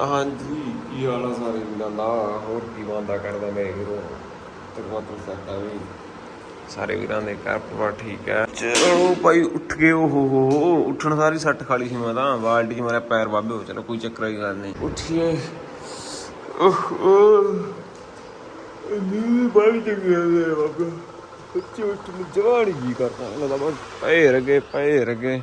ਹਾਂਜੀ। ਕੀ ਹਾਲ ਆ ਸਾਰੇ ਵੀਰਾਂ ਦਾ? ਹੋਰ ਕੀ ਬੰਦਾ ਕਰਦਾ ਮੇਰੇ ਵੀਰੋ? ਤਕਵਾਤਰ ਸਕਦਾ ਵੀ। ਸਾਰੇ ਵੀਰਾਂ ਦੇ ਘਰ ਪਰਿਵਾਰ ਠੀਕ ਹੈ। ਚਲੋ ਭਾਈ ਉੱਠ ਗਏ ਓ ਹੋ ਹੋ ਹੋ, ਉੱਠਣ ਸਾਰੀ ਸੱਟ ਖਾਲੀ ਸੀ ਮੈਂ ਤਾਂ। ਬਾਲਟੀ 'ਚ ਮੇਰਾ ਪੈਰ ਵਾਭੇ ਹੋ ਚਲੋ ਕੋਈ ਚੱਕਰ ਹੀ ਗੱਲ ਨਹੀਂ। ਉੱਠੀਏ। ਓਹ ਓਹ। ਨੀ ਬਾਈ ਚੰਗੀ ਹੈ ਬਾਬਾ। ਉੱਚੀ ਉੱਠ ਨੂੰ ਜਵਾਨ ਜੀ ਕਰਦਾ ਲੱਗਦਾ ਬਸ। ਪਏ ਰਗੇ ਪਏ ਰਗੇ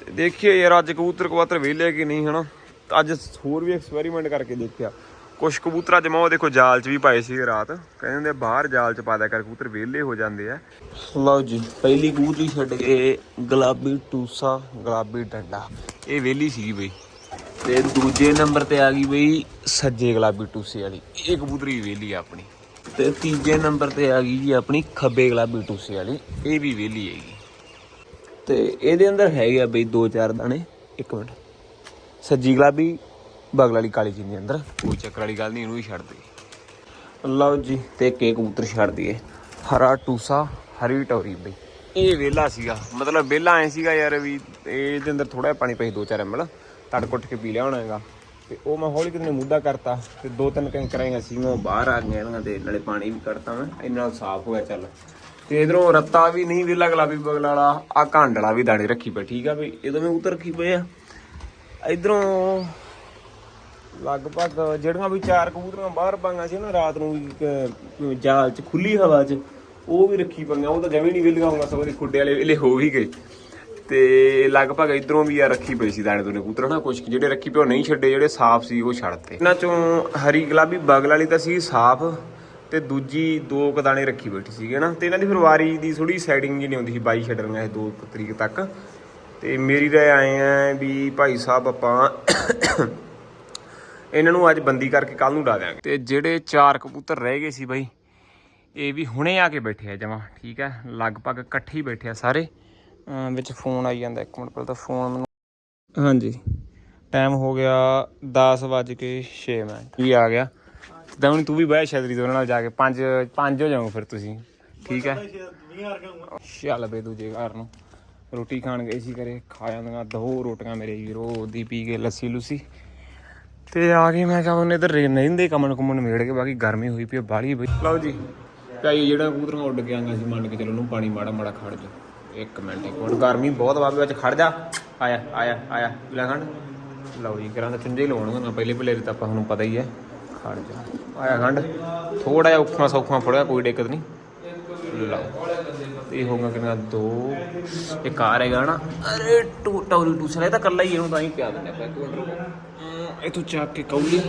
ਤੇ ਦੇਖੀਏ ਯਾਰ ਅੱਜ ਕਬੂਤਰ ਕਬੂਤਰ ਵਿਹਲੇ ਕਿ ਨਹੀਂ ਹਨਾ? ਤਾਂ ਅੱਜ ਹੋਰ ਵੀ ਐਕਸਪੈਰੀਮੈਂਟ ਕਰਕੇ ਦੇਖਿਆ। ਕੁਝ ਕਬੂਤਰਾਂ ਅੱਜ ਮੈਂ ਉਹ ਦੇਖੋ, ਜਾਲ 'ਚ ਵੀ ਪਾਏ ਸੀ ਰਾਤ। ਕਹਿੰਦੇ ਹੁੰਦੇ ਬਾਹਰ ਜਾਲ 'ਚ ਪਾ ਦਿਆ ਕਰ, ਕਬੂਤਰ ਵਿਹਲੇ ਹੋ ਜਾਂਦੇ ਆ। ਲਓ ਜੀ, ਪਹਿਲੀ ਕਬੂਤਰੀ ਛੱਡ ਗਏ, ਗੁਲਾਬੀ ਟੂਸਾ, ਗੁਲਾਬੀ ਡੰਡਾ। ਇਹ ਵਿਹਲੀ ਸੀ ਬਈ। ਤੇ ਦੂਜੇ ਨੰਬਰ ਤੇ ਆ ਗਈ ਬਈ, ਸੱਜੇ ਗੁਲਾਬੀ ਟੂਸੇ ਵਾਲੀ। ਇਹ ਕਬੂਤਰੀ ਵਿਹਲੀ ਆ ਆਪਣੀ। ਤੇ ਤੀਜੇ ਨੰਬਰ ਤੇ ਆ ਗਈ ਜੀ ਆਪਣੀ ਖੱਬੇ ਗੁਲਾਬੀ ਟੂਸੇ ਵਾਲੀ। ਇਹ ਵੀ ਵਿਹਲੀ ਹੈਗੀ। ਤੇ ਇਹਦੇ ਅੰਦਰ ਹੈਗੇ ਆ ਬਈ ਦੋ ਚਾਰ ਦਾਣੇ। ਇੱਕ ਮਿੰਟ। ਸੱਜੀ ਗੁਲਾਬੀ ਬਗਲ ਵਾਲੀ ਕਾਲੀ ਚੀਨੀ ਅੰਦਰ। ਕੋਈ ਚੱਕਰ ਵਾਲੀ ਗੱਲ ਨਹੀਂ ਇਹਨੂੰ ਵੀ ਛੱਡ ਦੇ। ਲਓ ਜੀ। ਤੇ ਕੇ ਕਬੂਤਰ ਛੱਡ ਦਈਏ। ਹਰਾ ਟੂਸਾ ਹਰੀ ਟੌਰੀ ਬਈ। ਇਹ ਵੇਲਾ ਸੀਗਾ। ਮਤਲਬ ਵੇਲਾ ਐ ਸੀਗਾ ਯਾਰ ਵੀ ਇਹਦੇ ਅੰਦਰ ਥੋੜਾ ਪਾਣੀ ਪਈ ਦੋ ਚਾਰ ਐਮਲ। ਤੜ ਕੁੱਟ ਕੇ ਪੀ ਲਿਆ ਹੋਣਾ ਹੈਗਾ। ਤੇ ਉਹ ਮੈਂ ਹੌਲੀ ਕਿਤੇ ਮੁੱਦਾ ਕਰਤਾ। ਤੇ ਦੋ ਤਿੰਨ ਕੰਕਰਾਂ ਸੀ ਉਹ ਬਾਹਰ ਆ ਗਈਆਂ ਇਹਨਾਂ ਦੇ ਨਾਲੇ ਪਾਣੀ ਵੀ ਕੱਢਤਾ ਮੈਂ। ਇਹਨਾਂ ਨਾਲ ਸਾਫ਼ ਹੋ ਗਿਆ ਚੱਲ। ਤੇ ਇਧਰੋਂ ਰੱਤਾ ਵੀ ਨਹੀਂ ਵੇਲਾ ਗੁਲਾਬੀ ਬਗਲ ਵਾਲਾ ਆ ਕਾਂਡਲਾ ਵੀ ਦਾਣੇ ਰੱਖੀ ਪਈ ਠੀਕ ਆ ਬਈ ਇਹਦੋਂ ਵੀ ਉਤਰ ਰੱਖੀ ਪਏ ਆ। ਇਧਰੋਂ ਲਗਭਗ ਜਿਹੜੀਆਂ ਵੀ ਚਾਰ ਕਬੂਤਰਾਂ ਬਾਹਰ ਪਾਈਆਂ ਸੀ ਨਾ ਰਾਤ ਨੂੰ ਵੀ ਜਾਲ 'ਚ, ਖੁੱਲੀ ਹਵਾ 'ਚ, ਉਹ ਵੀ ਰੱਖੀ ਪਈਆਂ, ਉਹ ਤਾਂ ਜਮੀ ਨਹੀਂ ਵਿਲੀਆਂ ਹੋਊਗਾ ਸਗੋਂ ਦੇ ਖੁੱਡੇ ਵਾਲੇ ਵੇਲੇ ਹੋ ਵੀ ਗਏ। ਤੇ ਲਗਭਗ ਇਧਰੋਂ ਵੀ ਆ ਰੱਖੀ ਪਈ ਸੀ ਦਾਣੇ ਦੋਨੇ ਕਬੂਤਰ ਨਾ ਕੁਝ ਜਿਹੜੇ ਰੱਖੀ ਪਏ ਉਹ ਨਹੀਂ ਛੱਡੇ, ਜਿਹੜੇ ਸਾਫ਼ ਸੀ, ਉਹ ਛੱਡਤੇ ਇਹਨਾਂ ਚੋਂ ਹਰੀ ਗੁਲਾਬੀ ਬਗਲ ਵਾਲੀ ਤਾਂ ਸੀ, ਸਾਫ਼, ਤੇ ਦੂਜੀ ਦੋ ਕੁ ਦਾਣੇ ਰੱਖੀ ਬੈਠੀ ਸੀਗੇ ਨਾ ਤੇ ਇਹਨਾਂ ਦੀ ਫਿਰ ਵਾਰੀ ਦੀ ਥੋੜੀ ਸੈਟਿੰਗ ਜੀ ਨਹੀਂ ਹੁੰਦੀ ਸੀ 22 ਛੱਡਣੀਆਂ ਇਹ 2 ਤਰੀਕ ਤੱਕ। ਤੇ ਮੇਰੀ ਰਾਏ ਆਏ ਆ ਵੀ ਭਾਈ ਸਾਹਿਬ ਆਪਾਂ ਇਹਨਾਂ ਨੂੰ ਅੱਜ ਬੰਦੀ ਕਰਕੇ ਕੱਲ ਨੂੰ ਡਾ ਦਿਆਂਗੇ। ਤੇ ਜਿਹੜੇ ਚਾਰ ਕਬੂਤਰ ਰਹਿ ਗਏ ਸੀ ਬਾਈ ਇਹ ਵੀ ਹੁਣੇ ਆ ਕੇ ਬੈਠੇ ਆ ਜਮਾ ਠੀਕ ਹੈ ਲਗਭਗ ਇਕੱਠੇ ਹੀ ਬੈਠੇ ਆ ਸਾਰੇ। ਵਿੱਚ ਫੋਨ ਆਈ ਜਾਂਦਾ ਇੱਕ ਮਿੰਟ ਪਹਿਲਾਂ ਤਾਂ ਫੋਨ ਮੈਨੂੰ ਹਾਂਜੀ। ਟਾਈਮ ਹੋ ਗਿਆ 10 ਵੱਜ ਕੇ 6 ਮਿੰਟ। ਵੀ ਆ ਗਿਆ। ਦਮਨ ਤੂੰ ਵੀ ਬਹਿ ਛਤਰੀ ਦੇ ਉਹਨਾਂ ਨਾਲ ਜਾ ਕੇ 5 5 ਹੋ ਜਾਓਗੇ ਫਿਰ ਤੁਸੀਂ ਠੀਕ ਹੈ ਚੱਲ ਬੇ ਦੂਜੇ ਘਰ ਨੂੰ। ਰੋਟੀ ਖਾਣ ਗਏ ਸੀ ਘਰੇ ਖਾ ਜਾਂਦੀਆਂ ਦੋ ਰੋਟੀਆਂ ਮੇਰੇ ਵੀਰੋ ਦੀ ਪੀ ਕੇ ਲੱਸੀ ਲੁੱਸੀ। ਤੇ ਆ ਗਏ ਮੈਂ ਕਿਹਾ ਉਹਨੇ ਇਧਰ ਨਹੀਂ ਕਮਨ ਕੁਮਨ ਮੇੜ ਕੇ ਬਾਕੀ ਗਰਮੀ ਹੋਈ ਪਈ ਆ, ਬਈ ਲਓ ਜੀ ਭਾਈ ਜਿਹੜਾ ਕਬੂਤਰਾਂ ਉੱਡ ਕੇ ਆਂਗਾ ਸੀ ਮੰਨ ਕੇ ਚਲੋ ਉਹਨੂੰ ਪਾਣੀ ਮਾੜਾ ਮਾੜਾ ਖੜ ਜਾ। ਇੱਕ ਮਿੰਟ ਇੱਕ ਮਿੰਟ ਗਰਮੀ ਬਹੁਤ ਬਾਬੇ ਵਿੱਚ ਖੜ ਜਾ। ਆਇਆ ਆਇਆ ਆਇਆ ਲੈ ਖੰਡ ਲਓ ਜੀ ਕਰਾਂ ਤਾਂ ਚੁੰਝੇ ਹੀ ਲਵਾਉਣਗੇ ਨਾ ਪਹਿਲੇ ਪਹਿਲੇ ਤਾਂ ਆਪਾਂ ਤੁਹਾਨੂੰ ਪਤਾ ਹੀ ਹੈ। ਖੜ ਜਾ। ਆਇਆ ਖੰਡ ਥੋੜਾ ਜਿਹਾ ਔਖਾ ਸੌਖਾ ਫੜਿਆ ਕੋਈ ਦਿੱਕਤ ਨਹੀਂ। ਲਓ ਇਹ ਹੋਗਾ ਕਿੰਨਾ? ਦੋ। ਇੱਕ ਆ ਰਹੇਗਾ ਨਾ ਅਰੇ ਟੂ ਟੌਰੀ ਟੂਸਲਾ ਇਹ ਤਾਂ ਕੱਲਾ ਹੀ ਇਹਨੂੰ ਤਾਂ ਹੀ ਪਿਆ ਦਿੰਦੇ ਆਪਾਂ ਇੱਕ ਮਿੰਟ ਰੁਕੋ। ਅਮ, ਚੱਕ ਕੇ ਕੌਲੀ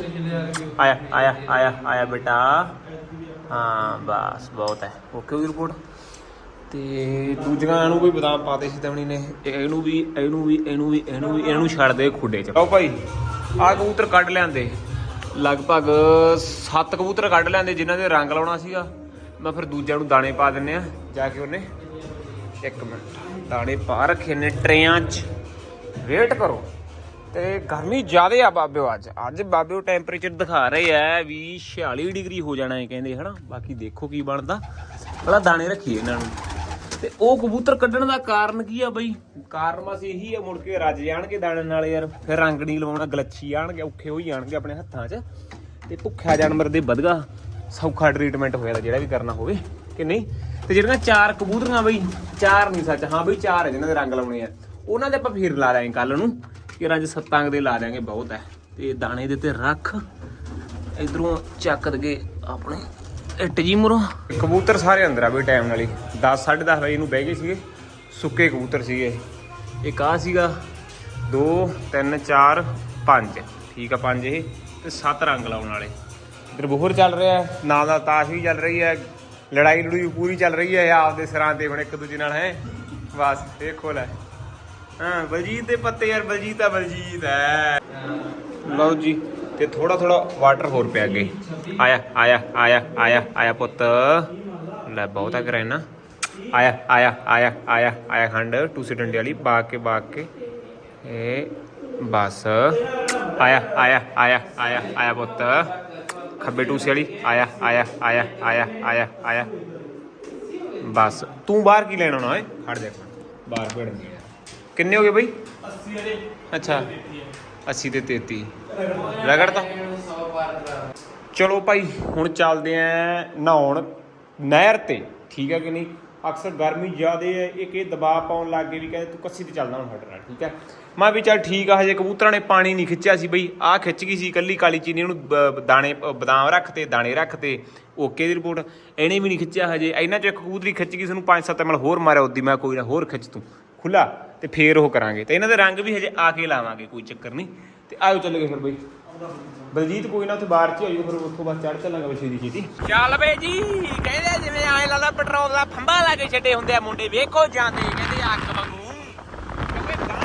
ਆਇਆ ਆਇਆ ਆਇਆ ਆਇਆ ਬੇਟਾ। ਹਾਂ ਬਸ ਬਹੁਤ ਹੈ। ਓਕੇ ਉਹਦੀ ਰਿਪੋਰਟ ਤੇ ਦੂਜੀਆਂ ਨੂੰ ਵੀ ਬਦਾਮ ਪਾਤੇ ਸੀ ਤਮਣੀ ਨੇ। ਇਹਨੂੰ ਵੀ ਇਹਨੂੰ ਵੀ ਇਹਨੂੰ ਵੀ ਇਹਨੂੰ ਵੀ ਇਹਨੂੰ ਛੱਡ ਦੇ ਖੁੱਡੇ 'ਚ। ਆਓ ਭਾਈ ਆ ਕਬੂਤਰ ਕੱਢ ਲਿਆਂਦੇ। ਲਗਭਗ 7 ਕਬੂਤਰ ਕੱਢ ਲਿਆਂਦੇ ਜਿਨ੍ਹਾਂ ਦੇ ਰੰਗ ਲਾਉਣਾ ਸੀਗਾ। ਮੈਂ ਫਿਰ ਦੂਜਿਆਂ ਨੂੰ ਦਾਣੇ ਪਾ ਦਿੰਨੇ ਆ, ਜਾ ਕੇ ਉਹਨੇ ਇੱਕ ਮਿੰਟ ਦਾਣੇ ਪਾ ਰੱਖੇ ਨੇ ਟਰੇਆਂ 'ਚ। ਵੇਟ ਕਰੋ। ਤੇ ਗਰਮੀ ਜ਼ਿਆਦੇ ਆ ਬਾਬਿਓ ਅੱਜ। ਅੱਜ ਬਾਬਿਓ ਟੈਂਪਰੇਚਰ ਦਿਖਾ ਰਹੇ ਆ ਵੀ 46 ਡਿਗਰੀ ਹੋ ਜਾਣਾ ਹੈ ਕਹਿੰਦੇ, ਹਨਾ? ਬਾਕੀ ਦੇਖੋ ਕੀ ਬਣਦਾ। ਪਹਿਲਾਂ ਦਾਣੇ ਰੱਖੀਏ ਇਹਨਾਂ ਨੂੰ। ਤੇ ਉਹ ਕਬੂਤਰ ਕੱਢਣ ਦਾ ਕਾਰਨ ਕੀ ਆ ਬਈ? ਕਾਰਨ ਬਸ ਇਹੀ ਆ, ਮੁੜ ਕੇ ਰੱਜ ਜਾਣਗੇ ਦਾਣੇ ਨਾਲ ਯਾਰ। ਫਿਰ ਰੰਗ ਨਹੀਂ ਲਵਾਉਣਾ, ਗਲੱਛੀ ਆਣਗੇ, ਔਖੇ ਹੋਈ ਜਾਣਗੇ ਆਪਣੇ ਹੱਥਾਂ 'ਚ। ਤੇ ਭੁੱਖਿਆ ਜਾਨਵਰ ਦੇ ਵਧਗਾ ਸੌਖਾ ਟ੍ਰੀਟਮੈਂਟ ਹੋਇਆ ਤਾਂ ਜਿਹੜਾ ਵੀ ਕਰਨਾ ਹੋਵੇ ਕਿ ਨਹੀਂ? ਤੇ ਜਿਹੜੀਆਂ ਚਾਰ ਕਬੂਤਰੀਆਂ ਬਈ ਚਾਰ ਨਹੀਂ ਸੱਚ ਹਾਂ ਬਈ ਚਾਰ ਹੈ ਜਿਨ੍ਹਾਂ ਦੇ ਰੰਗ ਲਾਉਣੇ ਆ। ਉਹਨਾਂ ਦੇ ਆਪਾਂ ਫੇਰ ਲਾ ਲਾਂਗੇ ਕੱਲ ਨੂੰ ਕਿ ਰੰਜ ਸੱਤਾਂ ਦੇ ਲਾ ਦਿਆਂਗੇ ਬਹੁਤ ਹੈ। ਤੇ ਦਾਣੇ ਦੇ ਤੇ ਰੱਖ ਇਧਰੋਂ ਚੱਕ ਦਗੇ ਆਪਣੇ ਇੱਟ ਜੀ ਮੁਰੋ। ਕਬੂਤਰ ਸਾਰੇ ਅੰਦਰ ਆ ਬਈ ਟਾਈਮ ਨਾਲ ਹੀ। 10 10:30 ਵਜੇ ਨੂੰ ਬਹਿ ਗਏ ਸੀਗੇ ਸੁੱਕੇ ਕਬੂਤਰ ਸੀਗੇ ਇੱਕ ਆ ਸੀਗਾ। 2 3 4 5 ਠੀਕ ਆ ਪੰਜ ਇਹ ਤੇ ਸੱਤ ਰੰਗ ਲਾਉਣ ਵਾਲੇ। ਇਧਰ ਚੱਲ ਰਿਹਾ ਹੈ, ਨਾਲ ਦਾ ਤਾਸ਼ ਵੀ ਚੱਲ ਰਹੀ ਹੈ ਲੜਾਈ ਲੜੂਈ ਪੂਰੀ ਚੱਲ ਰਹੀ ਹੈ ਆਪਦੇ ਸਿਰਾਂ ਤੇ ਹੁਣ ਇੱਕ ਦੂਜੇ ਨਾਲ ਹੈ ਬਸ ਦੇਖੋ ਲੈ ਹਾਂ ਬਲਜੀਤ ਦੇ ਪੱਤੇ ਯਾਰ ਬਲਜੀਤ ਆ ਬਲਜੀਤ ਹੈ ਲਓ ਜੀ ਤੇ ਥੋੜਾ ਥੋੜਾ ਵਾਟਰ ਹੋਰ ਪਿਆ ਅੱਗੇ ਆਇਆ ਆਇਆ ਆਇਆ ਆਇਆ ਆਇਆ ਪੁੱਤ ਲੈ ਬਹੁਤਾ ਕਰੇ ਨਾ ਆਇਆ ਆਇਆ ਆਇਆ ਆਇਆ ਆਇਆ ਖੰਡ ਟੂ ਸੀ ਡੰਡੇ ਵਾਲੀ ਬਾਗ ਕੇ ਬਾਗ ਕੇ ਇਹ ਬਸ ਆਇਆ ਆਇਆ ਆਇਆ ਆਇਆ ਆਇਆ ਪੁੱਤ ਖੱਬੇ ਟੂਸੀ ਵਾਲੀ ਆਇਆ ਆਇਆ ਆਇਆ ਆਇਆ ਆਇਆ ਆਇਆ। ਬਸ। ਤੂੰ ਬਾਹਰ ਕੀ ਲੈਣ ਆਉਣਾ ਓਏ? ਖੜ ਜਾ ਬਾਹਰ ਭੇੜ ਕਿੰਨੇ ਹੋ ਗਏ ਬਈ? 80 ਵਾਲੇ। ਅੱਛਾ। 80 ਤੇ 33 ਰਗੜਤਾ। ਚਲੋ ਭਾਈ ਹੁਣ ਚੱਲਦੇ ਆਂ ਨਹਾਉਣ ਨਹਿਰ ਤੇ। ਠੀਕ ਹੈ ਕਿ ਨਹੀਂ? ਅਕਸਰ ਗਰਮੀ ਜ਼ਿਆਦੇ ਹੈ, ਇੱਕ ਇਹ ਦਬਾਅ ਪਾਉਣ ਲੱਗ ਗਏ ਵੀ ਕਹਿੰਦੇ ਤੂੰ ਕੱਸੀ ਤੇ ਚੱਲਦਾ ਹੁਣ ਸਾਡੇ ਨਾਲ, ਠੀਕ ਹੈ? ਮੈਂ ਵੀ ਚੱਲ ਠੀਕ ਆ, ਹਜੇ ਕਬੂਤਰਾਂ ਨੇ ਪਾਣੀ ਨਹੀਂ ਖਿੱਚਿਆ ਸੀ ਬਈ, ਆਹ ਖਿੱਚ ਗਈ ਸੀ ਕੱਲੀ ਕਾਲੀ ਚੀਨੀ ਉਹਨੂੰ ਬ- ਦਾਣੇ ਬਦਾਮ ਰੱਖਤੇ ਦਾਣੇ ਰੱਖਤੇ ਓਕੇ ਦੀ ਰਿਪੋਰਟ, ਇਹਨੇ ਵੀ ਨਹੀਂ ਖਿੱਚਿਆ ਹਜੇ ਇਹਨਾਂ ਚੋਂ ਇੱਕ ਕਬੂਤਰੀ ਖਿੱਚ ਗਈ ਸਾਨੂੰ 5-7 ਮਲ ਹੋਰ ਮਾਰਿਆ ਉਦੀ ਮੈਂ ਕੋਈ ਨਾ, ਹੋਰ ਖਿੱਚ ਤੂੰ ਖੁੱਲਾ ਤੇ ਫੇਰ ਉਹ ਕਰਾਂਗੇ, ਤੇ ਇਹਨਾਂ ਦੇ ਰੰਗ ਵੀ ਹਜੇ ਆ ਕੇ ਲਾਵਾਂਗੇ, ਕੋਈ ਚੱਕਰ ਨਹੀਂ, ਤੇ ਆਇਓ ਚੱਲਗੇ ਫਿਰ ਬਈ। ਬਲਜੀਤ ਕੋਈ ਨਾ ਉੱਥੇ ਬਾਹਰ ਚ ਆਇਓ, ਫਿਰ ਉੱਥੋਂ ਬਾਅਦ ਚੜ ਚੱਲਾਂਗੇ ਬਛੇਰੀ ਛੇਤੀ। ਚੱਲ ਬੇ ਜੀ, ਕਹਿੰਦੇ ਜਿਵੇਂ ਐ ਲਾਲਾ ਪੈਟਰੋਲ ਦਾ ਫੰਬਾ ਲਾ ਕੇ ਛੱਡੇ ਹੁੰਦੇ ਆ ਮੁੰਡੇ, ਵੇਖੋ ਜਾਂਦੇ ਕਹਿੰਦੇ ਅੱਗ ਵਾਂਗੂ। ਕਹਿੰਦੇ ਗਾਂ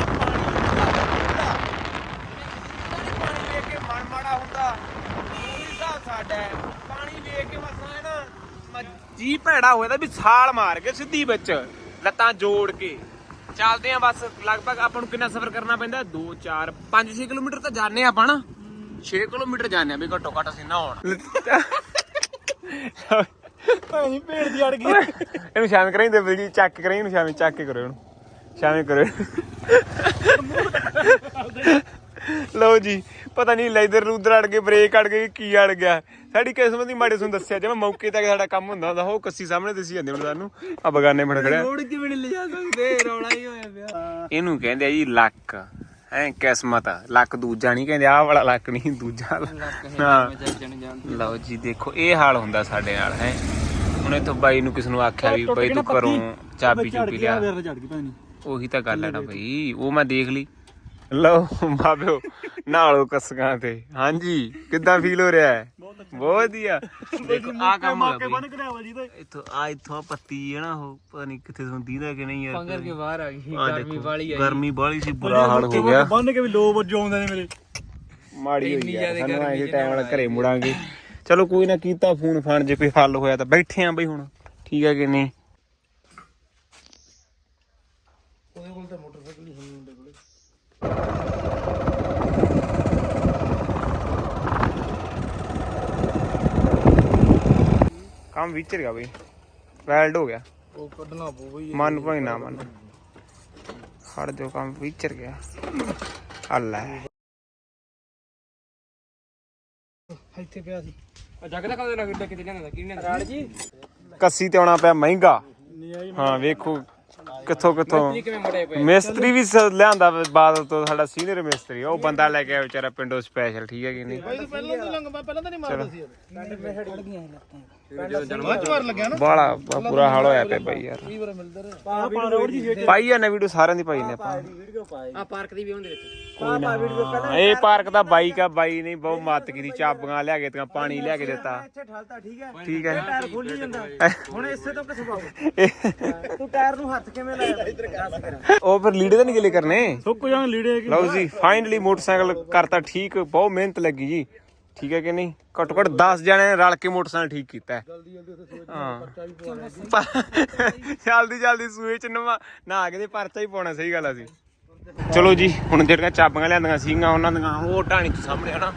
ਪਾਣੀ ਵੇਖ ਕੇ ਮਨ ਮਾੜਾ ਹੁੰਦਾ ਉਹ ਹਿਸਾਬ ਸਾਡਾ ਹੈ। ਪਾਣੀ ਵੇਖ ਕੇ ਮਸਾਂ ਨਾ ਮ- ਜੀ ਭੈੜਾ ਹੋਇਆ ਤਾਂ ਵੀ ਛਾਲ ਮਾਰ ਕੇ ਸਿੱਧੀ ਵਿੱਚ ਲੱਤਾਂ ਜੋੜ ਕੇ। ਚੱਲਦੇ ਆ ਬਸ, ਲਗਭਗ ਆਪਾਂ ਨੂੰ ਕਿੰਨਾ ਸਫ਼ਰ ਕਰਨਾ ਪੈਂਦਾ? 2 4 5 6 ਕਿਲੋਮੀਟਰ ਤਾਂ ਜਾਂਦੇ ਆ ਆਪਾਂ ਨਾ। 6 ਕਿਲੋਮੀਟਰ ਜਾਂਦੇ ਆ ਵੀ ਘੱਟੋ ਘੱਟ ਅਸੀਂ ਨਹਾਉਣ। ਭਾਈ ਭੇੜ ਦੀ ਅੜ ਗਈ। ਇਹਨੂੰ ਸ਼ਾਮ ਕਰਾਈ ਦੇ ਵੀਡੀਓ ਚੱਕ ਕਰਾਈ ਇਹਨੂੰ ਸ਼ਾਮੇ ਚੱਕ ਕੇ ਕਰੋ ਇਹਨੂੰ। ਸ਼ਾਮੇ ਕਰੋ ਲਓ ਜੀ ਪਤਾ ਨਹੀਂ ਲੈਦਰ ਰੂਦਰ ਅੜ ਗਏ ਬ੍ਰੇਕ ਅੜ ਗਏ ਕੀ ਅੜ ਗਿਆ। ਸਾਡੀ ਕਿਸਮਤ ਦੀ ਮਾੜੇ ਸੁਣ ਦੱਸਿਆ ਜਿਵੇਂ ਮੌਕੇ ਤੇ ਸਾਡਾ ਕੰਮ ਹੁੰਦਾ ਹੁੰਦਾ ਉਹ ਕੱਸੀ ਸਾਹਮਣੇ ਦਿਸੀ ਜਾਂਦੇ ਹੁਣ ਸਾਨੂੰ। ਆ ਬਗਾਨੇ ਫੜ ਖੜਿਆ ਰੋਡ ਕਿਵੇਂ ਨਹੀਂ ਲਿਜਾ ਸਕਦੇ ਰੌਲਾ ਹੀ ਹੋਇਆ ਪਿਆ। ਇਹਨੂੰ ਕਹਿੰਦੇ ਆ ਜੀ ਲੱਕ। ਹੈ ਕਿਸਮਤ ਆ ਲੱਕ ਦੂਜਾ ਨਹੀਂ ਕਹਿੰਦੇ ਆਹ ਵਾਲਾ ਲੱਕ ਨਹੀਂ ਦੂਜਾ ਹਾਂ। ਲਓ ਜੀ ਦੇਖੋ ਇਹ ਹਾਲ ਹੁੰਦਾ ਸਾਡੇ ਨਾਲ ਹੈ। ਹੁਣ ਇਥੋਂ ਬਾਈ ਨੂੰ ਕਿਸ ਨੂੰ ਆਖਿਆ ਵੀ ਬਾਈ ਤੂੰ ਘਰੋਂ ਚਾਬੀ ਚੁੱਪੀ ਲਿਆ। ਉਹੀ ਤਾਂ ਗੱਲ ਹੈ ਨਾ ਬਈ ਉਹ ਮੈਂ ਦੇਖ ਲਈ। ਲਓ ਬਾਬਿਓ ਨਾਲੋਂ ਕਸਕਾਂ ਤੇ। ਹਾਂਜੀ ਕਿੱਦਾਂ ਫੀਲ ਹੋ ਰਿਹਾ ਹੈ? ਬਹੁਤ ਵਧੀਆ। ਦੇਖੋ ਆ ਕੰਮ ਹੋ ਗਿਆ ਬਈ ਕਰਿਆ ਵਾ ਜੀ ਤੇ। ਇੱਥੋਂ ਆ ਇੱਥੋਂ ਪੱਤੀ ਹੈ ਨਾ ਉਹ ਪਤਾ ਨਹੀਂ ਕਿੱਥੇ ਤੋਂ ਦੀਦਾ ਕਿ ਨਹੀਂ ਯਾਰ। ਪੰਗਰ ਕੇ ਬਾਹਰ ਆ ਗਈ ਆਹ ਗਰਮੀ ਦੇਖੋ, ਵਾਲੀ ਆਈ। ਗਰਮੀ ਬਾਲੀ ਸੀ ਬੁਰਾ ਹਾਲ ਹੋ ਗਿਆ। ਬੰਨ ਕੇ ਵੀ ਲੋ ਵੱਜੋ ਆਉਂਦੇ ਨੇ ਮੇਰੇ। ਮਾੜੀ ਹੋਈ ਯਾਰ ਸਾਨੂੰ ਚ ਟਾਈਮ ਨਾਲ ਘਰੇ ਮੁੜਾਂਗੇ। ਚਲੋ ਕੋਈ ਨਾ ਕੀਤਾ ਫੋਨ ਫਾਨ ਜੇ ਕੋਈ ਹੱਲ ਹੋਇਆ ਤਾਂ ਬੈਠੇ ਆਂ ਬਈ ਹੁਣ। ਠੀਕ ਹੈ ਕਿ ਨਹੀਂ? ਉਹਦੇ ਕੋਲ ਤਾਂ ਮੋਟਰਸਾਈਕਲ ਹੀ ਹੁੰਦੇ ਕੋਲੇ। ਕੰਮ ਵਿਚਰ ਗਿਆ ਬਈ। ਵੈਲਡ ਹੋ ਗਿਆ। ਉਹ ਕੱਢਣਾ ਪਊ ਬਈ ਮਨ ਭਾਈ ਨਾ ਮਨ। ਹੜ ਜੋ ਕੰਮ ਵਿਚਰ ਗਿਆ ਅੱਲਾ। ਇੱਥੇ ਪਿਆ ਸੀ। ਜੱਗ ਦਾ ਕਦੇ ਲੱਗ ਕੇ ਚੱਲਿਆ ਕਿੰਨੇ ਰਾੜ ਜੀ ਕੱਸੀ ਤੇ ਆਉਣਾ ਪਿਆ ਮਹਿੰਗਾ। ਹਾਂ ਵੇਖੋ ਕਿੱਥੋਂ ਕਿੱਥੋਂ? ਮਿਸਤਰੀ ਵੀ ਸ- ਲਿਆਂਦਾ ਵਾ ਤੋਂ ਸਾਡਾ ਸੀਨੀਅਰ ਮਿਸਤਰੀ ਉਹ ਬੰਦਾ ਲੈ ਕੇ ਆਇਆ ਵਿਚਾਰਾ ਪਿੰਡੋਂ ਸਪੈਸ਼ਲ ਠੀਕ ਹੈ ਕਿ ਨਹੀਂ? ਭਾਈ ਪਹਿਲਾਂ ਤਾਂ ਲੰਗ ਪਹਿਲਾਂ ਤਾਂ ਨਹੀਂ ਮਾਰਦਾ ਸੀ ਮੱਝ ਮਾਰ ਲੱਗਿਆ ਨਾ। ਬਾਲਾ ਬੁਰਾ ਹਾਲ ਹੋਇਆ ਪਿਆ ਬਈ ਯਾਰ। ਪਾਈ ਆ ਨਾ ਵੀਡੀਓ ਸਾਰਿਆਂ ਦੀ ਪਾਈ ਨੇ ਆਪਾਂ। ਆ ਪਾਰਕ ਦੀ ਵੀ ਹੁੰਦੇ ਵਿੱਚ। ਪਾ ਪਾ ਵੀਡੀਓ ਪਹਿਲਾਂ ਹਾਂ, ਇਹ ਪਾਰਕ ਦਾ ਬਾਈਕ ਆ ਬਾਈ ਨੇ ਬਹੁਤ ਮਦਦ ਕੀਤੀ ਚਾਬੀਆਂ ਲਿਆ ਕੇ ਤੇ ਪਾਣੀ ਲਿਆ ਕੇ ਦਿੱਤਾ। ਇੱਥੇ ਠਲਤਾ ਠੀਕ ਹੈ? ਠੀਕ ਹੈ। ਟਾਇਰ ਖੋਲੀ ਜਾਂਦਾ। ਹੁਣ ਇਸੇ ਤੋਂ ਕਿਸ ਬਾਬੂ ਤੂੰ ਟਾਇਰ ਨੂੰ ਹੱਥ ਕਿਵੇਂ ਲਾਇਆ ਦੱਸ ਕਰ। ਉਹ ਫਿਰ ਲੀੜੇ ਤਾਂ ਨਹੀਂ ਗਿਲੇ ਕਰਨੇ? ਸੁੱਕ ਜਾਂ ਲੀੜੇ ਲਓ ਜੀ ਫਾਈਨਲੀ ਮੋਟਰਸਾਈਕਲ ਕਰਤਾ ਠੀਕ ਬਹੁਤ ਮਿਹਨਤ ਲੱਗੀ ਜੀ। ਠੀਕ ਹੈ ਕਿ ਨਹੀਂ? ਘੱਟੋ ਘੱਟ 10 ਜਣੇ ਨੇ ਰਲ ਕੇ ਮੋਟਰਸਾਈਕਲ ਠੀਕ ਕੀਤਾ ਹੈ। ਜਲਦੀ ਜਲਦੀ ਉੱਥੇ ਸੋਚ ਹਾਂ। ਜਲਦੀ ਜਲਦੀ ਸੂਏ ਚ ਨਵਾ ਨਹਾ ਕੇ ਤੇ ਪਰਚਾ ਹੀ ਪਾਉਣਾ ਸਹੀ ਗੱਲ ਆ ਸੀ ਚਲੋ ਜੀ ਹੁਣ ਜਿਹੜੀਆਂ ਚਾਬੀਆਂ ਲਿਆਂਦੀਆਂ ਸੀਗੀਆਂ ਉਹਨਾਂ ਦੀਆਂ ਉਹ ਢਾਣੀ ਤੋਂ ਸਾਹਮਣੇ ਹਨਾ?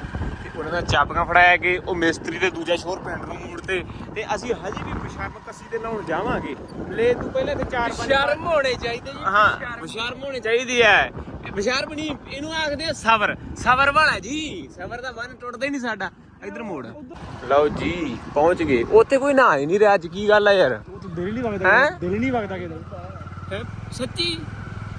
ਉਹਨਾਂ ਦਾ ਚਾਬੀਆਂ ਫੜਾਇਆ ਕਿ ਉਹ ਮਿਸਤਰੀ ਦੇ ਦੂਜਾ ਸ਼ੋਰ ਪਿੰਡ ਨੂੰ ਮੋੜ ਤੇ ਤੇ ਅਸੀਂ ਹਜੇ ਵੀ ਬਸ਼ਰਮ ਕੱਸੀ ਦੇ ਲਾਉਣ ਜਾਵਾਂਗੇ। ਲੈ ਤੂੰ ਪਹਿਲੇ ਤੇ ਚਾਰ ਪੰਜ ਹੋਣੇ ਚਾਹੀਦੇ ਜੀ ਹਾਂ ਬਸ਼ਰਮ ਹੋਣੀ। ਚਾਹੀਦੀ ਹੈ ਬਸ਼ਰਮ ਨਹੀਂ ਇਹਨੂੰ ਆਖਦੇ ਆ ਸਬਰ ਸਬਰ ਵਾਲਾ ਜੀ। ਸਬਰ ਦਾ ਮਨ ਟੁੱਟਦਾ ਹੀ ਨਹੀਂ ਸਾਡਾ। ਇਧਰ ਮੋੜ। ਲਓ ਜੀ ਪਹੁੰਚ ਗਏ। ਉੱਥੇ ਕੋਈ ਨਾ ਹੀ ਨਹੀਂ ਰਿਹਾ ਅੱਜ ਕੀ ਗੱਲ ਆ ਯਾਰ? ਉਹ ਤਾਂ ਦਿਲ ਨਹੀਂ ਵਗਦਾ ਹੈਂ? ਦਿਲ ਨਹੀਂ ਵਗਦਾ ਕਿਤੇ। ਸੱਚੀ?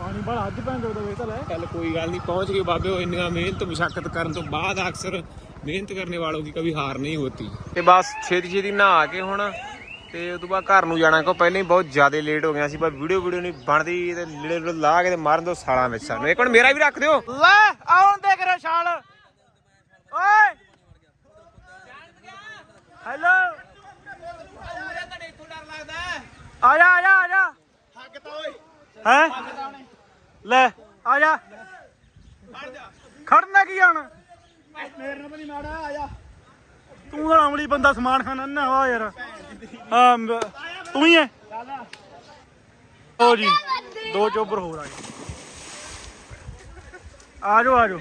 ਪਾਣੀ ਬੜਾ ਅੱਜ ਭੈਣ ਦਾ ਵੇਖ ਤਾਂ ਲੈ। ਚੱਲ ਕੋਈ ਗੱਲ ਨਹੀਂ ਪਹੁੰਚ ਗਏ ਬਾਬੇ ਉਹ ਇੰਨੀਆਂ ਮਿਹਨਤ ਮੁਸ਼ਕਲ ਕਰਨ ਤੋਂ ਬਾਅਦ ਅਕਸਰ ਮਿਹਨਤ ਕਰਨੇ ਵਾਲੋਂ ਦੀ ਕभी ਹਾਰ ਨਹੀਂ ਹੋਤੀ। ਤੇ ਬਸ ਛੇਤੀ ਛੇਤੀ ਨਹਾ ਕੇ ਹੁਣ ਤੇ ਉਦੋਂ ਬਾਅਦ ਘਰ ਨੂੰ ਜਾਣਾ ਕੋ ਪਹਿਲਾਂ ਹੀ ਬਹੁਤ ਜ਼ਿਆਦਾ ਲੇਟ ਹੋ ਗਿਆ ਸੀ ਪਰ ਵੀਡੀਓ ਵੀਡੀਓ ਨਹੀਂ ਬਣਦੀ ਤੇ ਲੀੜੇ ਲੂੜੇ ਲਾ ਕੇ ਤੇ ਮਾਰਨ ਦੋ ਸਾਲਾਂ ਵਿੱਚ ਸਾਨੂੰ। ਇੱਕ ਹੁਣ ਮੇਰਾ ਵੀ ਰੱਖ ਦਿਓ। ਲੈ ਆਉਣ ਦੇ ਕਰੋ ਛਾਲ। ਓਏ! ਹੈਲੋ ਆ ਜਾ ਆ ਜਾ ਆ ਜਾ ਹੈ? ਲੈ ਆ ਜਾ ਖੜਨਾ ਕੀ ਹੁਣ? ਮੇਰੇ ਨਾਲ ਨਹੀਂ ਮਾੜਾ ਆ ਜਾ। ਤੂੰ ਤਾਂ ਅਮਲੀ ਬੰਦਾ ਸਮਾਨ ਖਾਣਾ ਨਾ ਵਾ ਯਾਰ। ਹਾਂ ਮ- ਤੂੰ ਹੀ ਹੈ ਓ ਜੀ ਦੋ ਚੋਬਰ ਹੋਰ ਆ ਗਏ। ਆ ਜਾਓ ਆ ਜਾਓ।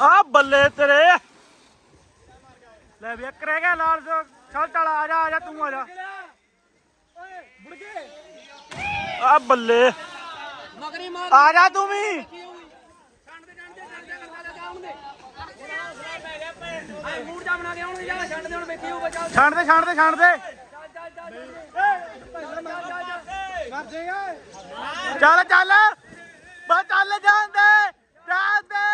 ਆ ਬੱਲੇ ਤੇਰੇ। ਲੈ ਵੀ ਇੱਕ ਰਹਿ ਗਿਆ ਲਾਲ ਸੋ ਚੱਲ ਚੱਲ ਆ ਜਾ ਆ ਜਾ ਤੂੰ ਆ ਜਾ। ਆ ਬੱਲੇ। ਮਗਰੀ ਮਾਰ। ਆ ਜਾ ਤੂੰ ਵੀ ਮੂਡ ਜਾ ਬਣਾ ਕੇ ਆਉਣਗੇ ਜਾ ਛੱਡ ਦੇ ਚੱਲ ਛੱਡ ਦੇ ਛੱਡ ਦੇ ਛੱਡ ਦੇ। ਚੱਲ ਚੱਲ। ਬਸ ਚੱਲ ਜਾਂਦੇ ਜਾਂਦੇ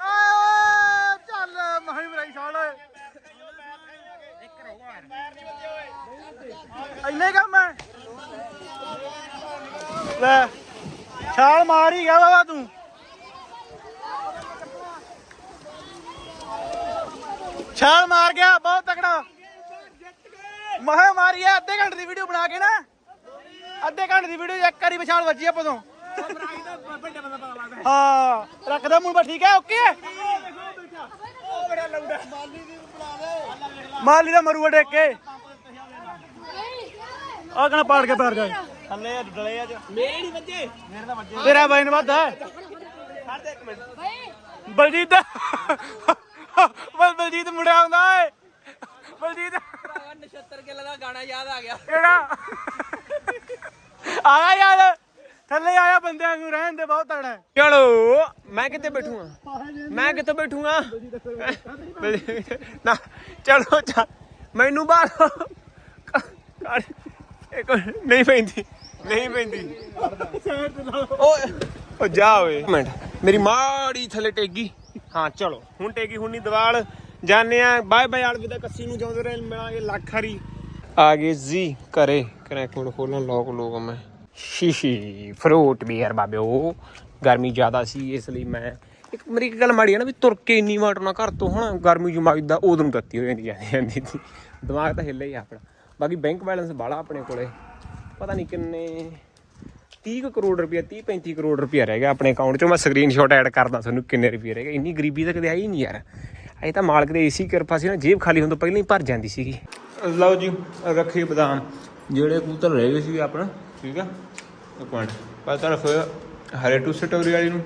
ਆਓ ਚੱਲ, ਮਹੀਂ ਮਰਾਈ ਛਾਲ ਇੰਨੇ ਕੰਮ ਹੈ। ਲੈ, ਛਾਲ ਮਾਰ ਹੀ ਗਿਆ ਬਾਬਾ ਤੂੰ। ਛਾਲ ਮਾਰ ਗਿਆ, ਬਹੁਤ ਤਕੜਾ। ਮਹਾ ਮਾਰੀਆ ਅੱਧੇ ਘੰਟੇ ਦੀ ਵੀਡੀਓ ਬਣਾ ਕੇ ਨਾ। ਅੱਧੇ ਘੰਟੇ ਦੀ ਵੀਡੀਓ ਇੱਕ ਵਾਰੀ ਵਿਛਾਲ ਵੱਜੀ ਆਪਾਂ ਤੋਂ। ਹਾਂ ਰੱਖਦਾ ਮੂੰਹ ਠੀਕ ਹੈ ਓਕੇ ਮਾਲੀ ਦਾ ਮਰੂਆ ਡੇਕ ਕੇ। ਆ ਕਣਾ ਪਾੜ ਕੇ ਪੈਰ ਜਾਏ ਥੱਲੇ ਡਲੇ ਅੱਜ ਮੇਰੇ ਨਹੀਂ ਵੱਜੇ ਤੇਰਾ ਬੈਨ ਵੱਧ ਹੈ। ਬਲਜੀਤ ਦਾ ਬਲ ਬਲਜੀਤ ਮੁੰਡਾ ਆਉਂਦਾ ਏ ਬਲਜੀਤ। ਨਛੱਤਰ ਕਿੱਲ ਦਾ ਗਾਣਾ ਯਾਦ ਆ ਗਿਆ। ਕਿਹੜਾ? ਆਇਆ ਯਾਰ ਥੱਲੇ ਆਇਆ ਬੰਦਿਆਂ ਨੂੰ ਰਹਿਣ ਦੇ ਬਹੁਤ ਤਗੜਾ ਹੈ। ਚਲੋ ਮੈਂ ਕਿੱਥੇ ਬੈਠੂਗਾ? ਮੈਂ ਕਿੱਥੇ ਬੈਠੂਗਾ? ਨਾ ਚਲੋ ਚੱਲ ਮੈਨੂੰ ਬਾਹਰ। ਇੱਕ ਨਹੀਂ ਪੈਂਦੀ ਨਹੀਂ ਪੈਂਦੀ। ਓਏ ਓ ਜਾ ਓਏ। ਮਿੰਟ ਮੇਰੀ ਮਾੜੀ ਥੱਲੇ ਟੇਗੀ। ਹਾਂ, ਚਲੋ। ਹੁਣ ਟੇਕੀ ਹੁਣ ਨਹੀਂ ਦੀਵਾਲ। ਜਾਣੇ ਆ ਬਾਏ ਬਾਏ ਆਲਵਿਦਾ ਕੱਸੀ ਨੂੰ ਜਾਉਂਦੇ ਰਹੇ ਮਿਲਾਂਗੇ ਲੱਖ ਹਰੀ। ਆ ਗਏ ਜੀ ਘਰੇ। ਕਨੈਕਟ ਖੋਲਣ ਲੋਕ ਲੋਕ ਮੈਂ। ਸ਼ੀਸ਼ੀ ਫਰੂਟ ਵੀ ਯਾਰ ਬਾਬਿਓ। ਗਰਮੀ ਜ਼ਿਆਦਾ ਸੀ, ਇਸ ਲਈ ਮੈਂ ਇੱਕ ਮੇਰੀ ਇੱਕ ਗੱਲ ਮਾੜੀ ਹੈ ਨਾ ਵੀ ਤੁਰ ਕੇ ਇੰਨੀ ਵਾਟ ਨਾ ਘਰ ਤੋਂ ਹਨਾ, ਗਰਮੀ ਜਮਾਈ ਦਾ ਉਦੋਂ ਨੂੰ ਤੱਤੀ ਹੋ ਜਾਂਦੀ ਜਾਂਦੀ ਜਾਂਦੀ ਸੀ ਦਿਮਾਗ ਤਾਂ ਹਿੱਲਿਆ ਹੀ ਆਪਣਾ। ਬਾਕੀ ਬੈਂਕ ਬੈਲੈਂਸ ਬਾਲਾ ਆਪਣੇ ਕੋਲੇ। ਪਤਾ ਨਹੀਂ ਕਿੰਨੇ 30 ਕੁ ਕਰੋੜ ਰੁਪਇਆ 30 35 ਕਰੋੜ ਰੁਪਇਆ ਰਹਿ ਗਿਆ ਆਪਣੇ ਅਕਾਊਂਟ 'ਚੋਂ। ਮੈਂ ਸਕਰੀਨਸ਼ਾਟ ਐਡ ਕਰਦਾ ਤੁਹਾਨੂੰ ਕਿੰਨੇ ਰੁਪਏ ਰਹਿ ਗਏ। ਇੰਨੀ ਗਰੀਬੀ ਤਾਂ ਕਦੇ ਆਈ ਨਹੀਂ ਯਾਰ। ਇਹ ਤਾਂ ਮਾਲਕ ਦੇ ਏਸੀ ਕਿਰਪਾ ਸੀ ਨਾ, ਜੇਬ ਖਾਲੀ ਹੁੰਦਾ ਪਹਿਲਾਂ ਹੀ ਭਰ ਜਾਂਦੀ ਸੀਗੀ। ਲਓ ਜੀ, ਰੱਖੇ ਬਦਾਮ। ਜਿਹੜੇ ਕਬੂਤਰ ਰਹਿ ਗਏ ਸੀ ਆਪਣਾ, ਠੀਕ ਆ? ਇੱਕ ਮਿੰਟ, ਪਤਾ ਰੱਖੋ ਹਰੇ ਟੂ ਸਟੋਰੀ ਵਾਲੀ ਨੂੰ।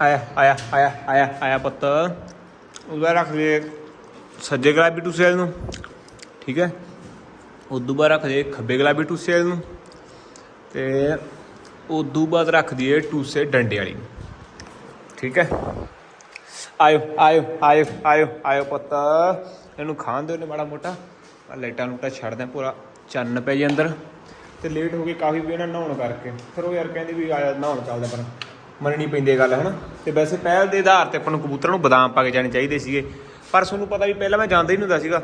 ਆਇਆ ਆਇਆ ਆਇਆ ਆਇਆ ਆਇਆ ਪੁੱਤ। ਉਹਦਾ ਰੱਖ ਦੇ ਸੱਜੇ ਗੁਲਾਬੀ ਟੂਸੇ ਵਾਲੇ ਨੂੰ, ਠੀਕ ਹੈ ਉਦੋਂ ਬਾਅਦ ਰੱਖ ਦੇ ਖੱਬੇ ਗੁਲਾਬੀ ਟੂਸੇ ਵਾਲੇ ਨੂੰ। ਤੇ ਉਦੋਂ ਬਾਅਦ ਰੱਖ ਦਈਏ ਟੂਸੇ ਡੰਡੇ ਵਾਲੀ ਠੀਕ ਹੈ? ਆਇਓ ਆਇਓ ਆਇਓ ਆਇਓ ਆਇਓ ਪੁੱਤ। ਇਹਨੂੰ ਖਾਣ ਦਿਓ ਨੇ ਮਾੜਾ ਮੋਟਾ। ਆ ਲਾਈਟਾਂ ਲੂਟਾਂ ਛੱਡ ਪੂਰਾ। ਚੰਨ ਪੈ ਜੇ ਅੰਦਰ। ਤੇ ਲੇਟ ਹੋ ਗਈ ਕਾਫੀ ਵੀ ਇਹਨਾਂ ਨਹਾਉਣ ਕਰਕੇ। ਫਿਰ ਉਹ ਯਾਰ ਕਹਿੰਦੀ ਵੀ ਆਇਆ ਨਹਾਉਣ ਚੱਲਦਾ ਪਰ ਮੰਨਣੀ ਪੈਂਦੀ ਇਹ ਗੱਲ, ਹਨਾ? ਤੇ ਵੈਸੇ ਪਹਿਲ ਦੇ ਆਧਾਰ ਤੇ ਆਪਾਂ ਨੂੰ ਕਬੂਤਰਾਂ ਨੂੰ ਬਦਾਮ ਪਾ ਕੇ ਜਾਣੇ ਚਾਹੀਦੇ ਸੀਗੇ। ਪਰ ਤੁਹਾਨੂੰ ਪਤਾ ਵੀ ਪਹਿਲਾਂ ਮੈਂ ਜਾਂਦਾ ਹੀ ਨਹੀਂ ਹੁੰਦਾ ਸੀਗਾ।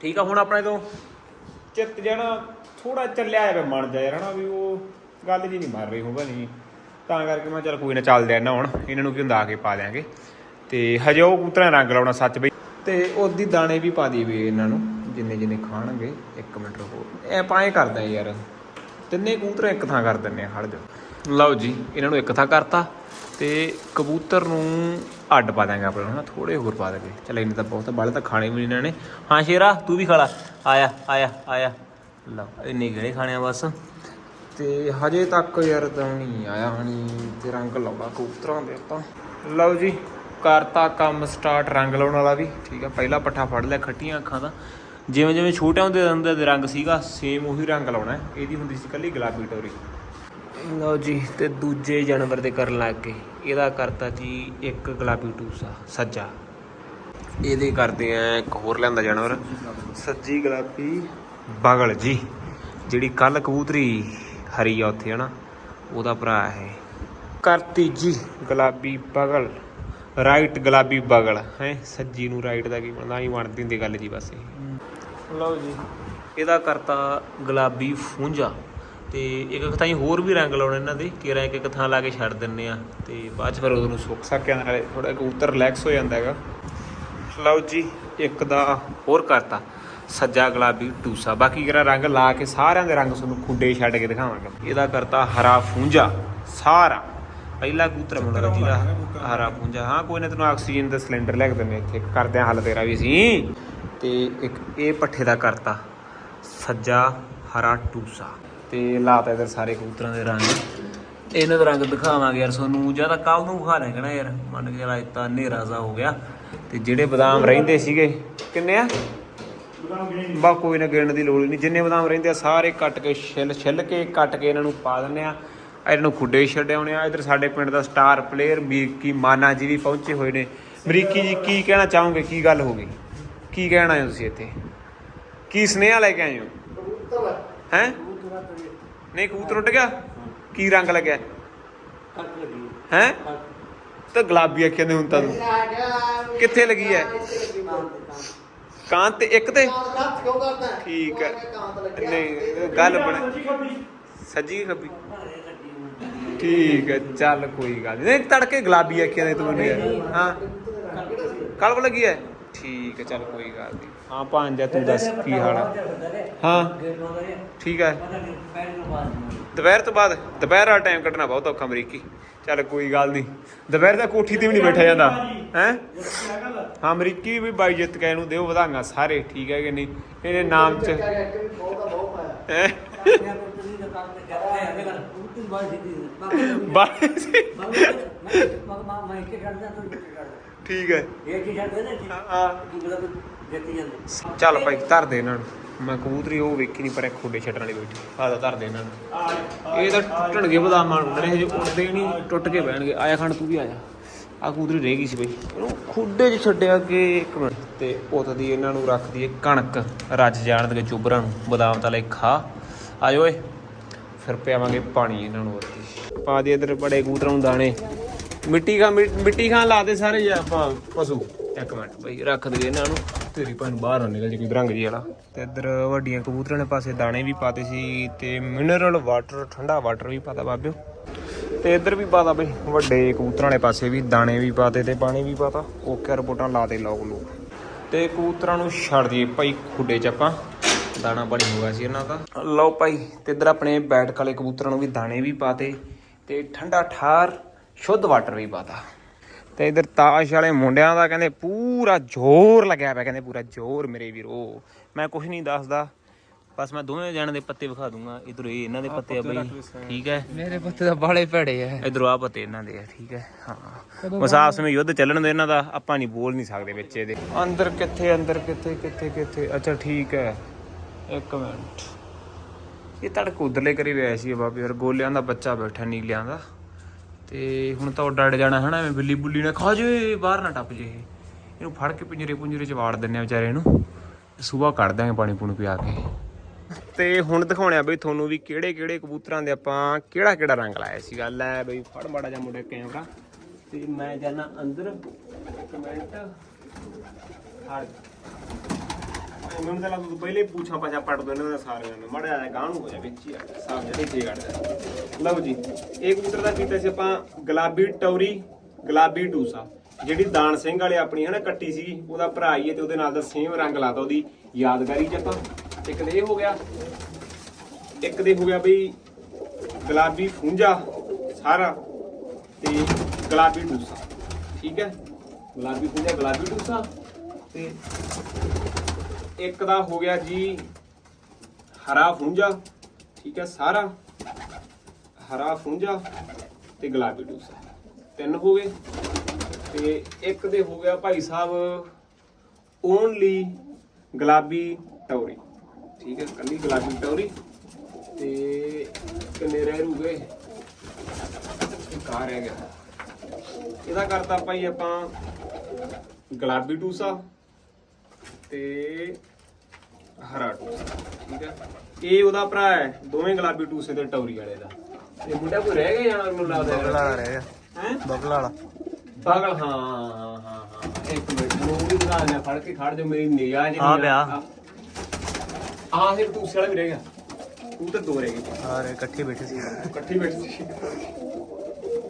ਠੀਕ ਆ, ਹੁਣ ਆਪਣੇ ਤੋਂ ਚਿੱਤ ਜਾਣਾ ਥੋੜਾ ਚੱਲਿਆ ਜਾਵੇ ਮਨ ਜਾ ਯਾਰ ਹਨਾ ਵੀ ਉਹ ਗੱਲ ਜੀ ਨਹੀਂ ਮਾਰ ਰਹੀ ਹੋਗਾ ਨਹੀਂ। ਤਾਂ ਕਰਕੇ ਮੈਂ ਚੱਲ ਕੋਈ ਨਾ ਚੱਲਦੇ ਆ ਨਾ ਹੁਣ, ਇਹਨਾਂ ਨੂੰ ਕੀ ਕੇ ਪਾ ਦਿਆਂਗੇ। ਤੇ ਹਜੇ ਉਹ ਕਬੂਤਰਾਂ ਰੰਗ ਲਾਉਣਾ ਸੱਚ ਬਈ। ਤੇ ਉਹਦੀ ਦਾਣੇ ਵੀ ਪਾ ਦੀ ਵੀ ਇਹਨਾਂ ਨੂੰ, ਜਿੰਨੇ ਜਿੰਨੇ ਖਾਣਗੇ 1 ਮਿੰਟ ਰੁਕੋ। ਐ ਪਾਏ ਕਰਦਾ ਯਾਰ। ਤਿੰਨੇ ਕਬੂਤਰ ਇੱਕ ਥਾਂ ਕਰ ਦਿੰਨੇ ਆ ਹੜ ਜਾ। ਲਓ ਜੀ, ਇਹਨਾਂ ਨੂੰ ਇੱਕ ਥਾਂ ਕਰਤਾ। ਤੇ ਕਬੂਤਰ ਨੂੰ ਅੱਡ ਪਾ ਦਾਂਗੇ ਆਪਾਂ ਹਨਾ ਥੋੜੇ ਹੋਰ ਪਾ ਦਾਂਗੇ। ਚਲ ਇੰਨੇ ਤਾਂ ਬਹੁਤ ਬਾਲੇ ਤਾਂ ਖਾਣੇ ਵੀ ਇਹਨਾਂ ਨੇ। ਹਾਂ ਸ਼ੇਰਾ, ਤੂੰ ਵੀ ਖਾ ਲਾ। ਆਇਆ ਆਇਆ ਆਇਆ। ਲਓ ਇੰਨੇ ਕਿਹੜੇ ਖਾਣੇ ਆ ਬਸ। ਤੇ ਹਜੇ ਤੱਕ ਯਾਰ ਤਾਂ ਨਹੀਂ ਆਇਆ ਹਣੀ, ਤੇ ਰੰਗ ਲਾਉਣਾ ਕਬੂਤਰਾਂ ਦੇ ਆਪਾਂ। ਲਓ ਜੀ, ਕਰਤਾ ਕੰਮ ਸਟਾਰਟ ਰੰਗ ਲਾਉਣ ਵਾਲਾ ਵੀ, ਠੀਕ ਆ, ਪਹਿਲਾ ਪੱਠਾ ਫੜ ਲਿਆ ਖੱਟੀਆਂ ਅੱਖਾਂ ਦਾ। ਜਿਵੇਂ ਜਿਵੇਂ ਛੋਟੇ ਹੁੰਦੇ ਹੁੰਦੇ ਦੇ ਰੰਗ ਸੀਗਾ ਸੇਮ ਉਹੀ ਰੰਗ ਲਾਉਣਾ ਹੈ। ਇਹਦੀ ਹੁੰਦੀ ਸੀ ਕੱਲੀ ਗੁਲਾਬੀ ਟੋਰੀ। ਲਓ ਜੀ, ਤੇ ਦੂਜੇ ਜਾਨਵਰ ਦੇ ਕਰਨ ਲੱਗ ਗਏ। ਇਹਦਾ ਕਰਤਾ ਜੀ ਇੱਕ ਗੁਲਾਬੀ ਟੂਸਾ, ਸੱਜਾ। ਇਹਦੇ ਕਰਦੇ ਆ ਇੱਕ ਹੋਰ ਲਿਆਂਦਾ ਜਾਨਵਰ। ਸੱਜੀ ਗੁਲਾਬੀ ਬਗਲ ਜੀ ਜਿਹੜੀ ਕੱਲ ਕਬੂਤਰੀ ਹਰੀ ਆ ਉੱਥੇ ਹਨਾ? ਉਹਦਾ ਭਰਾ ਹੈ ਕਰਤੀ ਜੀ ਗੁਲਾਬੀ ਬਗਲ। ਰਾਈਟ ਗੁਲਾਬੀ ਬਗਲ ਹੈ? ਸੱਜੀ ਨੂੰ ਰਾਈਟ ਦਾ ਕੀ ਬਣਦਾ? ਹੀ ਬਣਦੀ ਹੁੰਦੀ ਗੱਲ ਜੀ ਬਸ ਇਹ। ਲਓ ਜੀ। ਇਹਦਾ ਕਰਤਾ ਗੁਲਾਬੀ ਫੂੰਜਾ ਤੇ ਇੱਕ ਥਾਂ ਹੋਰ ਵੀ ਰੰਗ ਲਾਉਣੇ ਇਹਨਾਂ ਦੇ ਕਿਰਾਂ ਇੱਕ ਇੱਕ ਥਾਂ ਲਾ ਕੇ ਛੱਡ ਦਿੰਨੇ ਆ। ਤੇ ਬਾਅਦ ਚ ਫਿਰ ਉਹਨੂੰ ਸੁੱਕ ਸਕਿਆ ਨਾਲੇ ਥੋੜਾ ਕਬੂਤਰ ਰਿਲੈਕਸ ਹੋ ਜਾਂਦਾ ਹੈਗਾ। ਲਓ ਜੀ ਇੱਕ ਦਾ ਹੋਰ ਕਰਤਾ। ਸੱਜਾ ਗੁਲਾਬੀ ਟੂਸਾ ਬਾਕੀ ਕਿਹੜਾ ਰੰਗ ਲਾ ਕੇ ਸਾਰਿਆਂ ਦੇ ਰੰਗ ਤੁਹਾਨੂੰ ਖੁੱਡੇ ਛੱਡ ਕੇ ਦਿਖਾਵਾਂਗਾ। ਇਹਦਾ ਕਰਤਾ ਹਰਾ ਫੂੰਜਾ। ਸਾਰਾ। ਪਹਿਲਾ ਕਬੂਤਰ ਮੁੰਡਾ ਜਿਹਦਾ ਹਰਾ ਫੂੰਜਾ। ਹਾਂ ਕੋਈ ਨਾ ਤੈਨੂੰ ਆਕਸੀਜਨ ਦਾ ਸਿਲੰਡਰ ਲੈ ਕੇ ਦਿੰਨੇ ਇੱਥੇ। ਕਰਦੇ ਆ ਹੱਲ ਤੇਰਾ ਵੀ ਸੀ ਤੇ ਇੱਕ ਇਹ ਪੱਠੇ ਦਾ ਕਰਤਾ ਸੱਜਾ ਹਰਾ ਟੂਸਾ ਤੇ ਲਾਤਾ ਇਧਰ ਸਾਰੇ ਕਬੂਤਰਾਂ ਦੇ ਰੰਗ। ਇਹਨਾਂ ਦਾ ਰੰਗ ਦਿਖਾਵਾਂਗੇ ਯਾਰ ਤੁਹਾਨੂੰ। ਜ਼ਿਆਦਾ ਕੱਲ ਨੂੰ ਵਿਖਾ ਲੈਣਾ ਨਾ ਯਾਰ। ਮੰਨ ਕੇ ਚੱਲ ਅੱਜ ਤਾਂ ਹਨੇਰਾ ਜਾ ਹੋ ਗਿਆ। ਤੇ ਜਿਹੜੇ ਬਦਾਮ ਰਹਿੰਦੇ ਸੀਗੇ ਕਿੰਨੇ ਆ? ਬਾ ਕੋਈ ਨਾ ਗਿਣਨ ਦੀ ਲੋੜ ਨਹੀਂ। ਜਿੰਨੇ ਬਦਾਮ ਰਹਿੰਦੇ ਆ, ਸਾਰੇ ਕੱਟ ਕੇ ਛਿੱਲ ਛਿੱਲ ਕੇ ਕੱਟ ਕੇ ਇਹਨਾਂ ਨੂੰ ਪਾ ਦਿੰਨੇ ਆ। ਇਹਨਾਂ ਨੂੰ ਖੁੱਡੇ ਛੱਡੇ ਆਉਣੇ ਆ। ਇਧਰ ਸਾਡੇ ਪਿੰਡ ਦਾ ਸਟਾਰ ਪਲੇਅਰ ਮੀਰਕੀ ਮਾਨਾ ਜੀ ਵੀ ਪਹੁੰਚੇ ਹੋਏ ਨੇ। ਅਮਰੀਕੀ ਜੀ, ਕੀ ਕਹਿਣਾ ਚਾਹੋਗੇ? ਕੀ ਗੱਲ ਹੋ ਗਈ? ਕੀ ਕਹਿਣਾ ਹੈ ਤੁਸੀਂ ਇੱਥੇ? ਕੀ ਸੁਨੇਹਾ ਲੈ ਕੇ ਆਏ ਹੋ? ਹੈ? ਨਹੀਂ, ਕਬੂਤਰ ਉੱਡ ਗਿਆ? ਕੀ ਰੰਗ ਲੱਗਿਆ? ਹੈ? ਤਾਂ ਗੁਲਾਬੀ ਅੱਖਾਂ ਦੇ ਹੁਣ ਤਾਂ ਤੂੰ। ਕਿੱਥੇ ਲੱਗੀ ਹੈ? ਕਾਂ ਤੇ ਇੱਕ ਤੇ? ਠੀਕ ਹੈ। ਨਹੀਂ ਗੱਲ ਬਣ ਸੱਜੀ ਕਿ ਖੱਬੀ। ਠੀਕ ਹੈ ਚੱਲ ਕੋਈ ਗੱਲ ਨਹੀਂ ਤੜਕੇ ਗੁਲਾਬੀ ਅੱਖਾਂ ਦੇ ਤੂੰ ਮੈਨੂੰ ਯਾਰ। ਹਾਂ। ਕਲਬ ਲੱਗੀ ਹੈ? ਠੀਕ ਹੈ ਚੱਲ ਕੋਈ ਗੱਲ ਨਹੀਂ ਹਾਂ ਭਾਂਜਾ ਤੂੰ ਦੱਸ ਕੀ ਹਾਲ ਹੈ ਹਾਂ ਠੀਕ ਹੈ ਦੁਪਹਿਰ ਤੋਂ ਬਾਅਦ ਦੁਪਹਿਰ ਵਾਲਾ ਟਾਈਮ ਕੱਢਣਾ ਬਹੁਤ ਔਖਾ ਅਮਰੀਕੀ ਚੱਲ ਕੋਈ ਗੱਲ ਨਹੀਂ ਦੁਪਹਿਰ ਦਾ ਕੋਠੀ ਤੇ ਵੀ ਨਹੀਂ ਬੈਠਿਆ ਜਾਂਦਾ ਹੈ ਹਾਂ ਅਮਰੀਕੀ ਵੀ ਬਾਈ ਜਿੱਤ ਕੇ ਇਹਨੂੰ ਦਿਓ ਵਧਾਈਆਂ ਸਾਰੇ ਠੀਕ ਹੈ ਕਿ ਨਹੀਂ ਇਹਦੇ ਨਾਮ ਚ ਹੈਂ? ਬਾਈ ਠੀਕ ਹੈ। ਚੱਲ ਭਾਈ ਧਰ ਦੇ ਇਹਨਾਂ ਨੂੰ। ਮੈਂ ਕਬੂਤਰੀ ਉਹ ਵੇਖੀ ਨਹੀਂ ਪਰ ਇਹ ਖੋਡੇ ਛੱਡਣ ਵਾਲੀ ਬੈਠੀ। ਆਦਾ ਧਰ ਦੇ ਇਹਨਾਂ ਨੂੰ। ਇਹ ਤਾਂ ਟੁੱਟਣਗੇ ਬਦਾਮਾਂ ਨੂੰ ਜਿਹੜੇ ਹਜੇ ਉੱਡਦੇ ਹੀ ਨਹੀਂ ਟੁੱਟ ਕੇ ਬਹਿਣਗੇ। ਆਇਆ ਖੰਡ ਤੂੰ ਵੀ ਆਇਆ। ਆ ਕਬੂਤਰੀ ਰਹਿ ਗਈ ਸੀ ਬਈ। ਇਹਨੂੰ ਖੁੱਡੇ 'ਚ ਛੱਡਿਆ ਕਿ ਇੱਕ ਮਿੰਟ। ਤੇ ਪੁੱਤ ਦੀ ਇਹਨਾਂ ਨੂੰ ਰੱਖ ਦਈਏ ਕਣਕ। ਰੱਜ ਜਾਣ ਦੇ ਚੁੱਬਰਾਂ ਨੂੰ। ਬਦਾਮ ਤਾਂ ਲੈ ਖਾ। ਆਜੋ ਓਏ। ਫਿਰ ਪਿਆਵਾਂਗੇ ਪਾਣੀ ਇਹਨਾਂ ਨੂੰ ਉੱਤੇ ਪਾ ਦੇ ਇਧਰ ਬੜੇ ਕਬੂਤਰਾਂ ਨੂੰ ਦਾਣੇ। ਮਿੱਟੀ ਖਾ ਮਿੱਟੀ ਖਾਣ ਲਾ ਦੇ ਸਾਰੇ ਜੀ ਆਪਾਂ ਪਸ਼ੂ। ਇੱਕ ਮਿੰਟ ਬਈ ਰੱਖ ਦਈਏ ਇਹਨਾਂ ਨੂੰ। ਤੇਰੀ ਭੈਣ ਬਾਹਰ ਨਾ ਨਿਕਲ ਜੇ ਕੋਈ ਰੰਗ ਜੀ ਵਾਲਾ। ਤੇ ਇੱਧਰ ਵੱਡੀਆਂ ਕਬੂਤਰਾਂ ਨੇ ਪਾਸੇ ਦਾਣੇ ਵੀ ਪਾਤੇ ਸੀ ਤੇ ਮਿਨਰਲ ਵਾਟਰ ਠੰਡਾ ਵਾਟਰ ਵੀ ਪਾਤਾ ਬਾਬਿਓ। ਤੇ ਇੱਧਰ ਵੀ ਪਾਤਾ ਬਈ ਵੱਡੇ ਕਬੂਤਰਾਂ ਵਾਲੇ ਪਾਸੇ ਵੀ ਦਾਣੇ ਵੀ ਪਾਤੇ ਤੇ ਪਾਣੀ ਵੀ ਪਾਤਾ। ਓਕੇ ਰਿਪੋਰਟਾਂ ਲਾ ਦੇ ਲੋਕ ਲੋਕ। ਤੇ ਕਬੂਤਰਾਂ ਨੂੰ ਛੱਡ ਦਈਏ ਭਾਈ ਖੁੱਡੇ ਚ ਆਪਾਂ। ਦਾਣਾ ਪਾਣੀ ਹੋ ਗਿਆ ਸੀ ਇਹਨਾਂ ਦਾ। ਲਓ ਭਾਈ ਤੇ ਇੱਧਰ ਆਪਣੇ ਬੈਠਕ ਵਾਲੇ ਕਬੂਤਰਾਂ ਨੂੰ ਵੀ ਦਾਣੇ ਵੀ ਪਾਤੇ ਤੇ ਠੰਡਾ ਠਾਰ ਸ਼ੁੱਧ ਵਾਟਰ ਵੀ ਪਾਤਾ। ਤੇ ਇਧਰ ਤਾਸ਼ ਵਾਲੇ ਮੁੰਡਿਆਂ ਦਾ ਕਹਿੰਦੇ ਪੂਰਾ ਜ਼ੋਰ ਲੱਗਿਆ ਪਿਆ ਕਹਿੰਦੇ ਪੂਰਾ ਜ਼ੋਰ ਮੇਰੇ ਵੀਰੋ। ਮੈਂ ਕੁਝ ਨਹੀਂ ਦੱਸਦਾ ਬਸ ਮੈਂ ਦੋਵੇਂ ਜਣਾਂ ਦੇ ਪੱਤੇ ਵਿਖਾ ਦੂੰਗਾ ਇਧਰ ਇਹ ਇਹਨਾਂ ਦੇ ਪੱਤੇ ਆ ਬਈ ਠੀਕ ਹੈ। ਮੇਰੇ ਪੁੱਤ ਦਾ ਬਾਲੇ ਭੜੇ ਆ। ਇਧਰ ਆ ਪੱਤੇ ਇਹਨਾਂ ਦੇ ਆ ਠੀਕ ਹੈ ਹਾਂ। ਮਸਾਫ ਸਮੇਂ ਯੁੱਧ ਚੱਲਣ ਦੇ ਇਹਨਾਂ ਦਾ ਆਪਾਂ ਨਹੀਂ ਬੋਲ ਨਹੀਂ ਸਕਦੇ ਵਿੱਚ ਇਹਦੇ। ਅੰਦਰ ਕਿੱਥੇ ਅੰਦਰ ਕਿੱਥੇ ਕਿੱਥੇ ਕਿੱਥੇ? ਅੱਛਾ ਠੀਕ ਹੈ। ਇੱਕ ਮਿੰਟ। ਇਹ ਤੜਕ ਉਧਰਲੇ ਕਰੀ ਹੋਇਆ ਸੀ ਬਾਬੇ ਯਾਰ ਗੋਲਿਆਂ ਦਾ ਬੱਚਾ ਬੈਠਾ ਨੀਲਿਆਂ ਦਾ। ਤੇ ਹੁਣ ਤਾਂ ਉਹ ਡੜ ਜਾਣਾ ਹਨਾ, ਐਵੇਂ ਬਿੱਲੀ ਬੁੱਲੀ ਨਾ ਖਾ ਜੇ ਬਾਹਰ ਨਾ ਟੱਪ ਜੇ ਇਹ ਇਹਨੂੰ ਫੜ ਕੇ ਪਿੰਜਰੇ ਪੁੰਜਰੇ ਚ ਵਾੜ ਦਿੰਨੇ ਆ ਵਿਚਾਰੇ ਨੂੰ। ਸਵੇਰ ਕੱਢ ਦਾਂਗੇ ਪਾਣੀ ਪੂਣੀ ਪਿਆ ਕੇ। ਤੇ ਹੁਣ ਦਿਖਾਉਣਿਆ ਬਈ ਤੁਹਾਨੂੰ ਵੀ ਕਿਹੜੇ ਕਿਹੜੇ ਕਬੂਤਰਾਂ ਦੇ ਆਪਾਂ ਕਿਹੜਾ ਕਿਹੜਾ ਰੰਗ ਲਾਇਆ ਸੀ। ਗੱਲ ਹੈ ਬਈ ਫੜ ਮਾੜਾ ਜਿਹਾ ਮੁੰਡੇ ਕੈਮਰਾ ਤੇ ਮੈਂ ਜਾਣਾ ਅੰਦਰ। ਕਮੈਂਟ ਹੜ ਮੈਨੂੰ ਤਾਂ ਲੱਗਦਾ ਤੂੰ ਪਹਿਲੇ ਹੀ ਪਾਛਾ ਪੜ ਦੋ ਇਹਨਾਂ ਦਾ ਸਾਰਿਆਂ ਨੂੰ ਮਾੜਾ ਜਿਹਾ ਗਾਂ ਨੂੰ ਹੋ ਜਾ ਵਿੱਚ ਹੀ ਆ। ਸਾਫ਼ ਜਿਹੜੇ ਛੇ ਕੱਢਦਾ ਲਓ ਜੀ, ਇਹ ਕਬੂਤਰ ਦਾ ਕੀਤਾ ਸੀ ਆਪਾਂ, ਗੁਲਾਬੀ ਟੌਰੀ, ਗੁਲਾਬੀ ਟੂਸਾ ਜਿਹੜੀ ਦਾਨ ਸਿੰਘ ਵਾਲੇ ਆਪਣੀ ਹਨਾ ਕੱਟੀ ਸੀ ਉਹਦਾ ਭਰਾ ਹੀ ਹੈ ਤੇ ਉਹਦੇ ਨਾਲ ਦਾ ਸੇਮ ਰੰਗ ਲਾਤਾ ਉਹਦੀ ਯਾਦਗਾਰੀ ਚ ਆਪਾਂ। ਇੱਕ ਦੇ ਇਹ ਹੋ ਗਿਆ। ਇੱਕ ਦੇ ਹੋ ਗਿਆ ਬਈ ਗੁਲਾਬੀ ਫੁੰਜਾ ਸਾਰਾ ਤੇ ਗੁਲਾਬੀ ਟੂਸਾ ਠੀਕ ਹੈ? ਗੁਲਾਬੀ ਫੂੰਜਾ ਗੁਲਾਬੀ ਟੂਸਾ ਤੇ ਇੱਕ ਦਾ ਹੋ ਗਿਆ ਜੀ ਹਰਾ ਫੂੰਜਾ, ਠੀਕ ਹੈ ਸਾਰਾ। ਹਰਾ ਫੂੰਜਾ ਤੇ ਗੁਲਾਬੀ ਡੂਸਾ। ਤਿੰਨ ਹੋ ਗਏ। ਤੇ ਇੱਕ ਦੇ ਹੋ ਗਿਆ ਭਾਈ ਸਾਹਿਬ ਓਨਲੀ ਗੁਲਾਬੀ ਟੌਰੀ। ਠੀਕ ਹੈ, ਕੱਲੀ ਗੁਲਾਬੀ ਟੌਰੀ ਤੇ ਕਿੰਨੇ ਰਹਿ ਰੂਗੇ? ਇੱਕ ਆ ਰਹਿ ਗਿਆ। ਇਹਦਾ ਕਰਤਾ ਭਾਈ ਆਪਾਂ ਗੁਲਾਬੀ ਡੂਸਾ। ਤੇ ਹਰਾ ਟੂਸਾ ਠੀਕ ਹੈ ਇਹ ਉਹਦਾ ਭਰਾ ਹੈ ਦੋਵੇਂ ਗੁਲਾਬੀ ਟੂਸੇ ਤੇ ਟੌਰੀ ਵਾਲੇ ਦਾ। ਤੇ ਮੁੰਡਾ ਕੋਈ ਰਹਿ ਗਿਆ ਜਾਣਾ ਮੈਨੂੰ ਲੱਗਦਾ ਬਗਲਾ ਰਹਿ ਗਿਆ। ਹੈ? ਬਗਲਾ ਵਾਲਾ। ਪਾਗਲ ਹਾਂ ਹਾਂ ਹਾਂ ਇੱਕ ਮਿੰਟ ਨੂੰ ਵੀ ਬਣਾ ਲੈ ਫੜ ਕੇ ਖੜ ਜਾ ਮੇਰੀ ਨਿਗਾਹ ਜਿਹੜੀ ਆ। ਪਿਆ। ਆ ਫਿਰ ਟੂਸੇ ਵਾਲਾ ਵੀ ਰਹਿ ਗਿਆ। ਤੂੰ ਤਾਂ ਦੋ ਰਹਿ ਗਏ। ਸਾਰੇ ਇਕੱਠੇ ਬੈਠੇ ਸੀ। ਇਕੱਠੀ ਬੈਠੀ ਸੀ।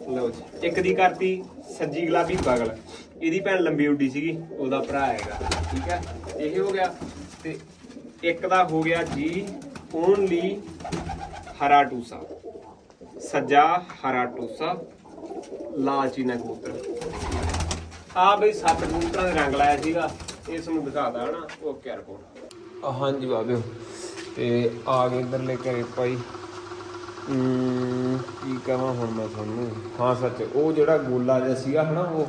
ਲਓ ਜੀ ਇੱਕ ਦੀ ਕਰਤੀ ਸੱਜੀ ਗੁਲਾਬੀ ਪਾਗਲ ਇਹਦੀ ਭੈਣ ਲੰਬੀ ਉੱਡੀ ਸੀਗੀ ਉਹਦਾ ਭਰਾ ਹੈਗਾ ਠੀਕ ਹੈ ਇਹ ਹੋ ਗਿਆ ਤੇ ਇੱਕ ਦਾ ਹੋ ਗਿਆ ਜੀ ਓਨਲੀ ਹਰਾ ਟੂਸਾ ਸੱਜਾ ਹਰਾ ਟੂਸਾ ਲਾਲ ਚੀਨਾ ਕਬੂਤਰ। ਆ ਬਈ ਸੱਤ ਕਬੂਤਰਾਂ ਦੇ ਰੰਗ ਲਾਇਆ ਸੀਗਾ ਇਸ ਨੂੰ ਦਿਖਾਦਾ ਹਨਾ ਓਕੇ ਰਿਪੋਰਟ ਹਾਂਜੀ ਬਾਬਿਓ ਤੇ ਆ ਗਏ ਇਧਰਲੇ ਘਰੇ ਭਾਈ। ਹਮ, ਕੀ ਕਹਾਂ ਹੁਣ ਮੈਂ ਤੁਹਾਨੂੰ? ਹਾਂ ਸੱਚ ਉਹ ਜਿਹੜਾ ਗੋਲਾ ਜਿਹਾ ਸੀਗਾ ਹਨਾ ਉਹ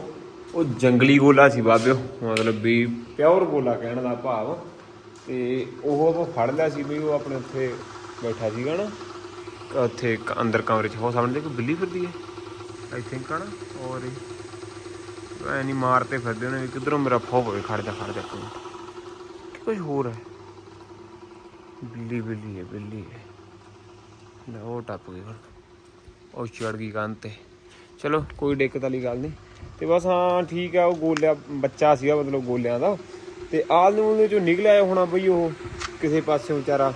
ਉਹ ਜੰਗਲੀ ਗੋਲਾ ਸੀ ਬਾਬਿਓ, ਮਤਲਬ ਵੀ ਪਿਓਰ ਗੋਲਾ ਕਹਿਣ ਦਾ ਭਾਵ। ਤੇ ਉਹ ਆਪਾਂ ਫੜ ਲਿਆ ਸੀ ਵੀ ਉਹ ਆਪਣੇ ਉੱਥੇ ਬੈਠਾ ਸੀਗਾ ਨਾ, ਉੱਥੇ ਅੰਦਰ ਕਮਰੇ 'ਚ ਹੋ ਸਾਹਮਣੇ ਦੇਖੋ ਬਿੱਲੀ ਫਿਰਦੀ ਹੈ। ਆਈ ਥਿੰਕ ਹਨਾ ਔਰ ਇਹ ਐ ਨਹੀਂ ਮਾਰਤੇ ਫਿਰਦੇ ਉਹਨੇ ਵੀ ਕਿਧਰੋਂ ਮੇਰਾ ਫੋ ਹੋਵੇ, ਖੜ ਜਾ ਖੜ ਜਾ ਤੂੰ ਹੋਰ ਹੈ? ਬਿੱਲੀ ਬਿੱਲੀ ਹੈ ਬਿੱਲੀ ਹੈ। ਲੈ, ਉਹ ਟੱਪ ਗਈ ਹੁਣ। ਉਹ ਚੜ ਗਈ ਕੰਨ ਤੇ। ਚਲੋ, ਕੋਈ ਦਿੱਕਤ ਵਾਲੀ ਗੱਲ ਨਹੀਂ। ਤੇ ਬਸ ਹਾਂ, ਠੀਕ ਆ, ਉਹ ਗੋਲਿਆ, ਬੱਚਾ ਸੀਗਾ ਮਤਲਬ ਗੋਲਿਆਂ ਦਾ। ਤੇ ਆਲ ਨੂੰ ਉਹਦੇ ਚੋਂ ਨਿਕਲਿਆ ਹੋਣਾ ਬਈ ਉਹ ਕਿਸੇ ਪਾਸੇ ਵਿਚਾਰਾ।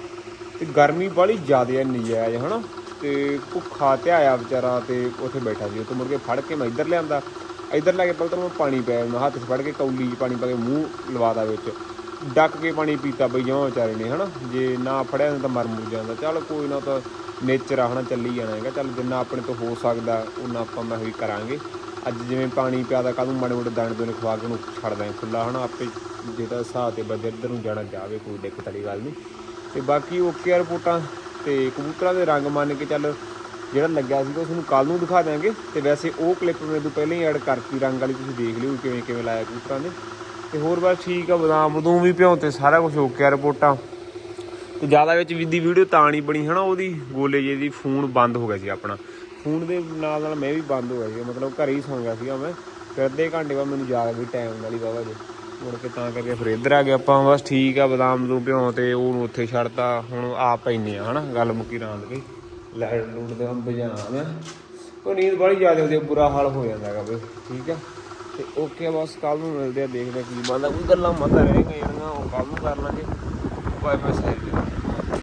ਤੇ ਗਰਮੀ ਬੜੀ ਜ਼ਿਆਦਾ ਹੈ ਨਜਾਇਜ਼ ਹਨਾ? ਤੇ ਭੁੱਖਾ ਤੇ ਆਇਆ ਵਿਚਾਰਾ ਤੇ ਉੱਥੇ ਬੈਠਾ ਸੀ। ਉਹ ਤੋਂ ਮੁੜ ਕੇ ਫੜ ਕੇ ਮੈਂ ਇੱਧਰ ਲਿਆਂਦਾ। ਇੱਧਰ ਲੈ ਕੇ ਪਹਿਲਾਂ ਤਾਂ ਮੈਂ ਪਾਣੀ ਪਿਆ, ਮੈਂ ਹੱਥ 'ਚ ਫੜ ਕੇ ਕੌਲੀ 'ਚ ਪਾਣੀ ਪਾ ਕੇ ਮੂੰਹ ਲਵਾਦਾ ਵਿੱਚ। ਡੱਕ ਕੇ ਪਾਣੀ ਪੀਤਾ ਬਈ ਜਮਾਂ ਵਿਚਾਰੇ ਨੇ, ਹਨਾ? ਜੇ ਨਾ ਫੜਿਆ ਹੁੰਦਾ ਤਾਂ ਮਰ ਮੁਰ ਜਾਂਦਾ। ਚੱਲ ਕੋਈ ਨਾ ਤਾਂ ਨੇਚਰ ਆ, ਹਨਾ? ਚੱਲੀ ਜਾਣਾ ਹੈਗਾ। ਚੱਲ ਜਿੰਨਾ ਆਪਣੇ ਤੋਂ ਹੋ ਸਕਦਾ ਉਹਨਾਂ ਆਪਾਂ ਮੈਂ ਵੀ ਕਰਾਂਗੇ। ਅੱਜ ਜਿਵੇਂ ਪਾਣੀ ਪਿਆਦਾ ਕੱਲ ਨੂੰ ਮਾੜੇ ਮੋਟੇ ਦਾਣੇ ਦੋਨੇ ਖਵਾ ਕੇ ਉਹਨੂੰ ਛੱਡ ਦਾਂਗੇ ਖੁੱਲਾ ਹਨਾ? ਆਪੇ ਜਿਹੜਾ ਹਿਸਾਬ ਤੇ ਬੰਦੇ ਇੱਧਰ ਨੂੰ ਜਾਣਾ ਜਾਵੇ, ਕੋਈ ਦਿੱਕਤ ਵਾਲੀ ਗੱਲ ਨਹੀਂ। ਤੇ ਬਾਕੀ ਓਕੇ ਰਿਪੋਰਟਾਂ, ਤੇ ਕਬੂਤਰਾਂ ਦੇ ਰੰਗ ਮੰਨ ਕੇ ਚੱਲ ਜਿਹੜਾ ਲੱਗਿਆ ਸੀਗਾ, ਉਸ ਨੂੰ ਕੱਲ ਨੂੰ ਦਿਖਾ ਦਿਆਂਗੇ। ਤੇ ਵੈਸੇ ਉਹ ਕਲਿੱਪ ਮੈਂ ਤੋਂ ਪਹਿਲਾਂ ਹੀ ਐਡ ਕਰਤੀ, ਰੰਗ ਵਾਲੀ ਤੁਸੀਂ ਦੇਖ ਲਿਓ ਕਿਵੇਂ ਕਿਵੇਂ ਲਾਇਆ ਕਬੂਤਰਾਂ ਨੇ। ਤੇ ਹੋਰ ਬਸ ਠੀਕ ਆ, ਬਦਾਮ ਬਦੂਮ ਵੀ ਭਿਉਂ ਤੇ ਸਾਰਾ ਕੁਝ ਓਕੇ ਆ ਰਿਪੋਰਟਾਂ। ਤੇ ਜ਼ਿਆਦਾ ਵਿੱਚ ਦੀ ਵੀਡੀਓ ਤਾਂ ਨਹੀਂ ਬਣੀ, ਹਨਾ? ਉਹਦੀ ਗੋਲੇ ਜੇ ਦੀ ਫੋਨ ਬੰਦ ਹੋ ਗਿਆ ਸੀ ਆਪਣਾ। ਫੋਨ ਦੇ ਨਾਲ ਨਾਲ ਮੈਂ ਵੀ ਬੰਦ ਹੋ ਗਿਆ ਮਤਲਬ ਘਰ ਹੀ ਸੌਂ ਗਿਆ ਸੀਗਾ ਮੈਂ। ਫਿਰ ਅੱਧੇ ਘੰਟੇ ਬਾਅਦ ਮੈਨੂੰ ਯਾਦ ਵੀ ਟਾਈਮ ਨਾਲ ਹੀ ਵਾਵਾ ਜੇ। ਮੁੜ ਕੇ ਤਾਂ ਕਰਕੇ ਫਿਰ ਇੱਧਰ ਆ ਗਏ ਆਪਾਂ, ਬਸ ਠੀਕ ਆ, ਬਦਾਮ ਦੂ ਭਿਉਂ ਤੇ ਉਹਨੂੰ ਉੱਥੇ ਛੱਡਤਾ, ਹੁਣ ਆ ਪੈਨੇ ਆ, ਹਨਾ, ਗੱਲ ਮੁੱਕੀ ਰਾਂਦ ਗਈ ਲੈਟ ਲੂਟ ਦੇ ਹਮ ਬਜਾਨ ਆ। ਉਹ ਨੀਂਦ ਬੜੀ ਜ਼ਿਆਦਾ ਹੁੰਦੀ ਆ, ਬੁਰਾ ਹਾਲ ਹੋ ਜਾਂਦਾ ਹੈਗਾ ਬਈ ਠੀਕ ਆ? ਤੇ ਓਕੇ, ਬਸ ਕੱਲ ਨੂੰ ਮਿਲਦੇ ਆ, ਦੇਖਦੇ ਆ ਕੀ ਬਣਦਾ। ਕੋਈ ਗੱਲਾਂ ਮਤਾਂ ਰਹਿ ਗਈਆਂ ਉਹ ਕੱਲ ਨੂੰ ਕਰ ਲਾਂਗੇ। Bye by side